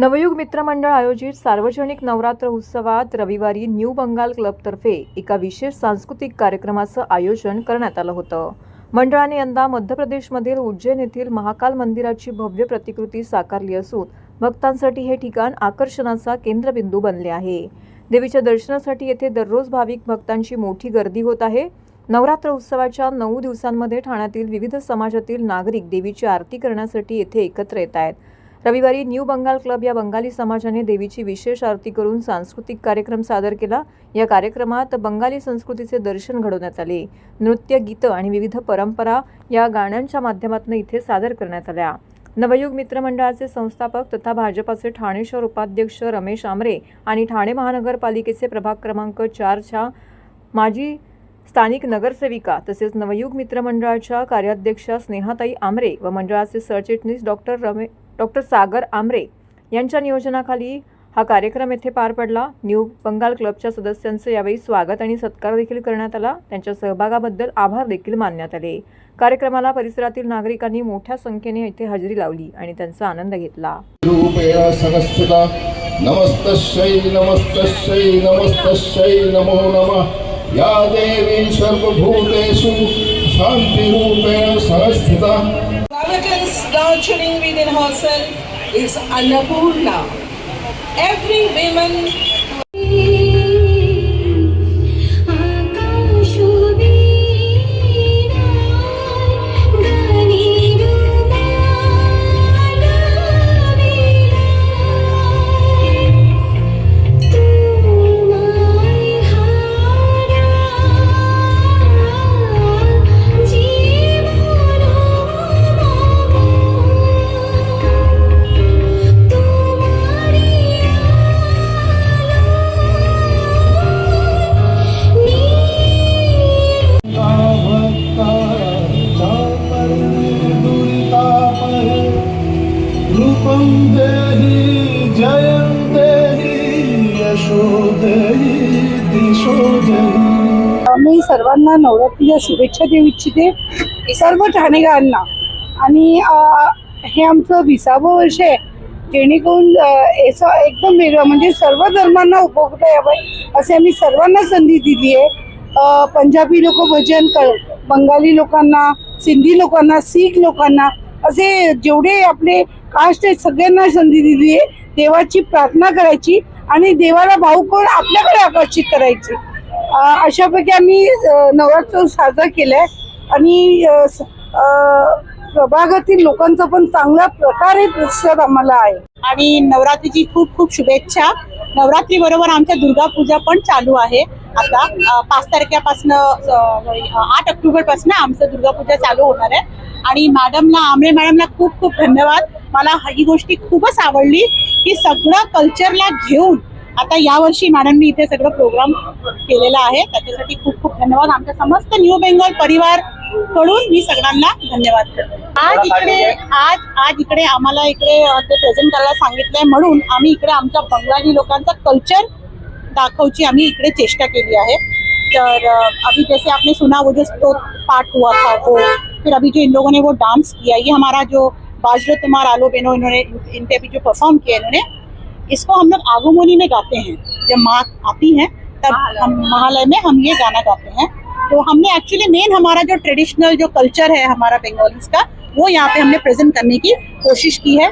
नवयुग मित्रमंडळ आयोजित सार्वजनिक नवरात्र उत्सवात रविवारी न्यू बंगाल क्लबतर्फे एका विशेष सांस्कृतिक कार्यक्रमाचं आयोजन करण्यात आलं होतं. मंडळाने यंदा मध्य प्रदेशमधील उज्जैन येथील महाकाल मंदिराची भव्य प्रतिकृती साकारली असून भक्तांसाठी हे ठिकाण आकर्षणाचा केंद्रबिंदू बनले आहे. देवीच्या दर्शनासाठी येथे दररोज भाविक भक्तांची मोठी गर्दी होत आहे. नवरात्र उत्सवाच्या नऊ दिवसांमध्ये ठाण्यातील विविध समाजातील नागरिक देवीची आरती करण्यासाठी येथे एकत्र येत आहेत. रविवारी न्यू बंगाल क्लब या बंगाली समाजाने देवीची विशेष आरती करून सांस्कृतिक कार्यक्रम सादर केला. या कार्यक्रमात बंगाली संस्कृतीचे दर्शन घडवण्यात आले. नृत्य गीतं आणि विविध परंपरा या गाण्यांच्या माध्यमातून इथे सादर करण्यात आल्या. नवयुग मित्रमंडळाचे संस्थापक तथा भाजपाचे ठाणे शहर उपाध्यक्ष रमेश आमरे आणि ठाणे महानगरपालिकेचे प्रभाग क्रमांक चारच्या माजी स्थानिक नगरसेविका तसेच नवयुग मित्रमंडळाच्या कार्याध्यक्षा स्नेहाताई आमरे व मंडळाचे सरचिटणीस डॉक्टर रमे डॉक्टर सागर आमरे यांच्या नियोजनाखाली हा कार्यक्रम येथे पार पडला. न्यू बंगाल क्लबच्या सदस्यांचं यावेळी स्वागत आणि सत्कार देखील करण्यात आला. त्यांच्या सहभागाबद्दल आभार देखील मानण्यात आले. कार्यक्रमाला परिसरातील नागरिकांनी मोठ्या संख्येने येथे हजेरी लावली आणि त्यांचा आनंद घेतला. नमस्तस्यै नमस्तस्यै नमस्तस्यै नमो नमः. या देवी सर्वभूतेषु शान्तिरूपेण सहस्थिता nurturing within herself is Annapurna. Every woman मी सर्वांना नवरात्रीच्या शुभेच्छा देऊ इच्छिते. सर्व ठाणेकरांना आणि हे आमचं विसावं वर्ष आहे. जेणेकरून याचं एकदम वेगळं म्हणजे सर्व धर्मांना उपभोगता यावं असे आम्ही सर्वांना संधी दिली आहे. पंजाबी लोक भजन कर बंगाली लोकांना सिंधी लोकांना सीख लोकांना असे जेवढे आपले कास्ट आहेत सगळ्यांना संधी दिली आहे. देवाची प्रार्थना करायची. आणि देवाला भाऊ करून आपल्याकडे आकर्षित करायची. अशापैकी आम्ही नवरात्र साजरा केलाय. आणि प्रभागातील लोकांचा पण चांगल्या प्रकारे प्रतिसाद आम्हाला आहे. आणि नवरात्रीची खूप खूप शुभेच्छा. नवरात्री बरोबर आमच्या दुर्गा पूजा पण चालू आहे. आता पाच तारखेपासून आठ ऑक्टोबरपासून आमचं दुर्गा पूजा चालू होणार आहे. आणि मॅडमला आमरे मॅडमला खूप खूप धन्यवाद. मला ही गोष्टी खूपच आवडली. की सगळं कल्चरला घेऊन आता यावर्षी मॅडमनी इथे सगळं प्रोग्राम केलेला आहे. त्याच्यासाठी खूप खूप धन्यवाद. आमच्या समस्त न्यू बेंगॉल परिवारकडून मी सगळ्यांना धन्यवाद करते. आज इकडे आज आज इकडे आम्हाला इकडे ते प्रेझेंट करायला सांगितलंय. म्हणून आम्ही इकडे आमच्या बंगाली लोकांचा कल्चर दाखवची आम्ही इकडे चेष्टा केली आहे. तर अभी जैसे आपने सुना वो जो स्तोत पाठ हुआ था वो फिर अभी जो इन लोगों ने वो डांस किया ये हमारा जो बाजरो तुम्हार आलो बेनो इन्होंने इन पे भी जो परफॉर्म किया इन्होंने इसको हम लोग आगोमोनी में गाते हैं। जब माँ आती है तब हम महालय में हम ये गाना गाते हैं। तो हमने एक्चुअली मेन हमारा जो ट्रेडिशनल जो कल्चर है हमारा बंगालीज का वो यहाँ पे हमने प्रेजेंट करने की कोशिश की है।